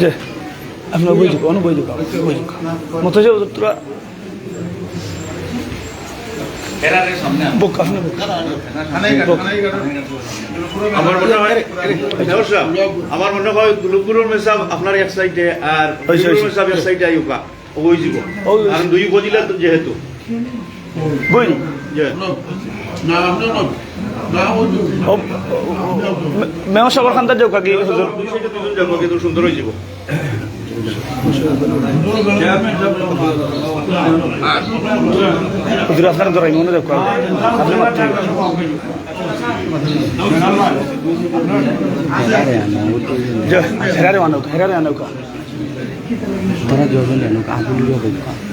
যে আপনার বই যোগ অনেক বই যোগ বই যোগ মতো যে তোরা আমার মনে হয় মনে হয় গুলুকুরুর মেসাব আপনার এক সাইডে আর। মেসাব এক সাইডে আইউকা ওই যাব দুই উপজেলা তো যেহেতু। বই মেয় সবার খান্তার যোগ কাকি হুজুর? কিন্তু সুন্দর হয়ে যাব হুজুর আপনার ধরাই মনে দেখো তারা জানো আগুন যে আপনার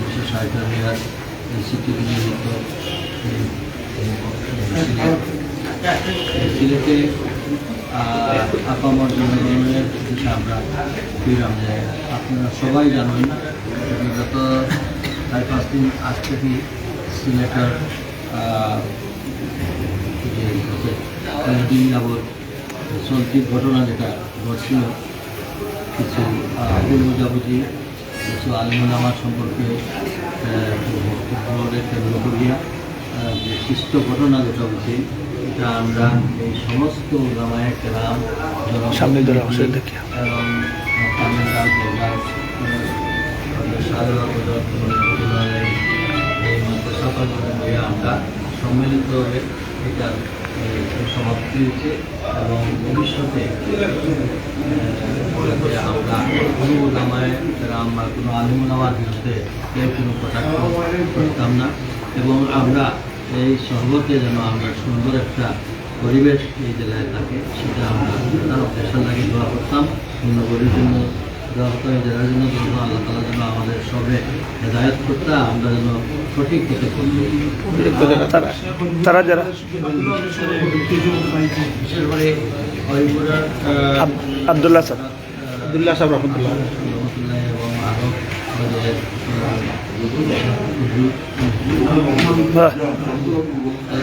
তিনশো ষাট মেয়াদ সিটি নিযুক্ত সিলেটে আপামর জনগণের উদ্দেশ্যে আমরা ফিরাম যে আপনারা সবাই জানেন গত চার পাঁচ দিন আজ থেকে সিলেটের আহ, যে কয়েকদিন যাবৎ চলতি ঘটনা যেটা ঘটছিল কিছু ভুল বোঝাবুঝি কিছু আলমনামা সম্পর্কে কেন্দ্র করিয়া যে সৃষ্ট ঘটনা যেটা হচ্ছে এটা আমরা এই সমস্ত ওলামায়ে কেরাম সামনে ধরে এবং আমরা সমাপ্তি হয়েছে এবং ভবিষ্যতে আমরা কোনো নামায় আমরা কোনো আলিমুলামার বিরুদ্ধে কেউ কোনো কটাক্ষ করতাম না, এবং আমরা এই সর্বতে যেন আমরা সুন্দর একটা পরিবেশ এই জেলায় থাকে, সেটা আমরা তার অপেক্ষা লাগে দোয়া করতাম। নগরীর জন্য এই জেলার জন্য দোয়া আল্লাহ তালা যেন আমাদের সবে হেদায়ত করতে আমরা যেন সঠিক পথে তারা তারা যারা বিশেষ করে আব্দুল্লাহ স্যার। আব্দুল্লাহ সাহেব রহমতুল্লাহ। রহমতুল্লাহ এবং আরও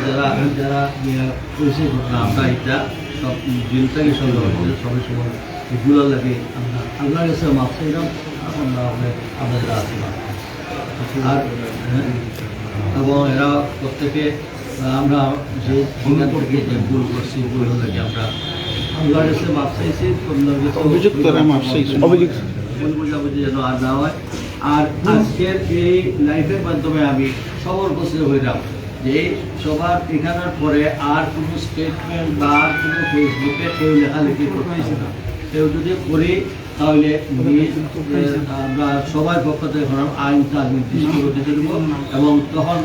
যারা যারা ঘটনা আমরা এটা সব দিনটাকে সঙ্গে হচ্ছে সবাই সময় লাগে আমরা কাছে মাফ চাইলাম আমরা আর হ্যাঁ, এবং এরা প্রত্যেকে আমরা যে থেকে যে ভুল করছি ভুল লাগে আমরা আল্লাহর কাছে মাফ চাইছি আল্লাহর অভিযুক্তরা মাফ চাইছে। অভিযুক্ত। ভুল বোঝাবুঝি যেন আর না হয়। আর আজকের এই লাইফের মাধ্যমে আমি সবর বসে হইলাম যে সবার ঠিকানার পরে আর কোনো স্টেটমেন্ট বা কোনো ফেসবুকে কেউ লেখালেখি করতেছে না। কেউ যদি করি তাহলে আমরা সবার পক্ষ থেকে আইন তার নির্দিষ্ট করে দেব এবং তখন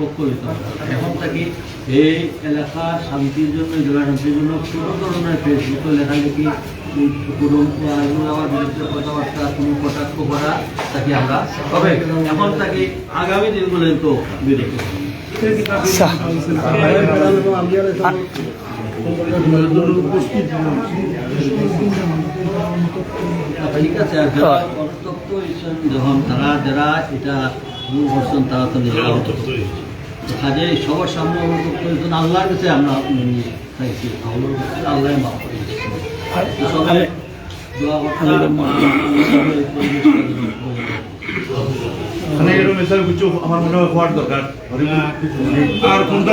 পক্ষ হইতে হবে। এখন থেকে এই এলাকা শান্তির জন্য জেলা শান্তির জন্য কোনো ধরনের ফেসবুকে লেখালেখি কোনো আমার বিরুদ্ধে কথাবার্তা কোনো কটাক্ষ করা তাকে আমরা। তবে এখন তাকে আগামী দিনগুলো তো ঠিক আছে আর যারা অনুতপ্ত যখন তারা যারা এটা করছেন তারা তো নিজেরা। কাজে সবার সামনে অনুতপ্ত হয়েছেন আল্লাহর কাছে আমরা চাইছি আল্লাহ মাফ করে সবাই দোয়া করতাম, মানে মেসাল কিছু আমার মনে হয় হওয়ার দরকার আর কোনটা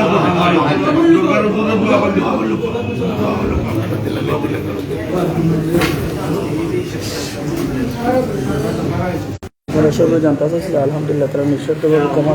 সবাই জানতে আলহামদুলিল্লাহ তারা নিঃশব্দভাবে ক্ষমা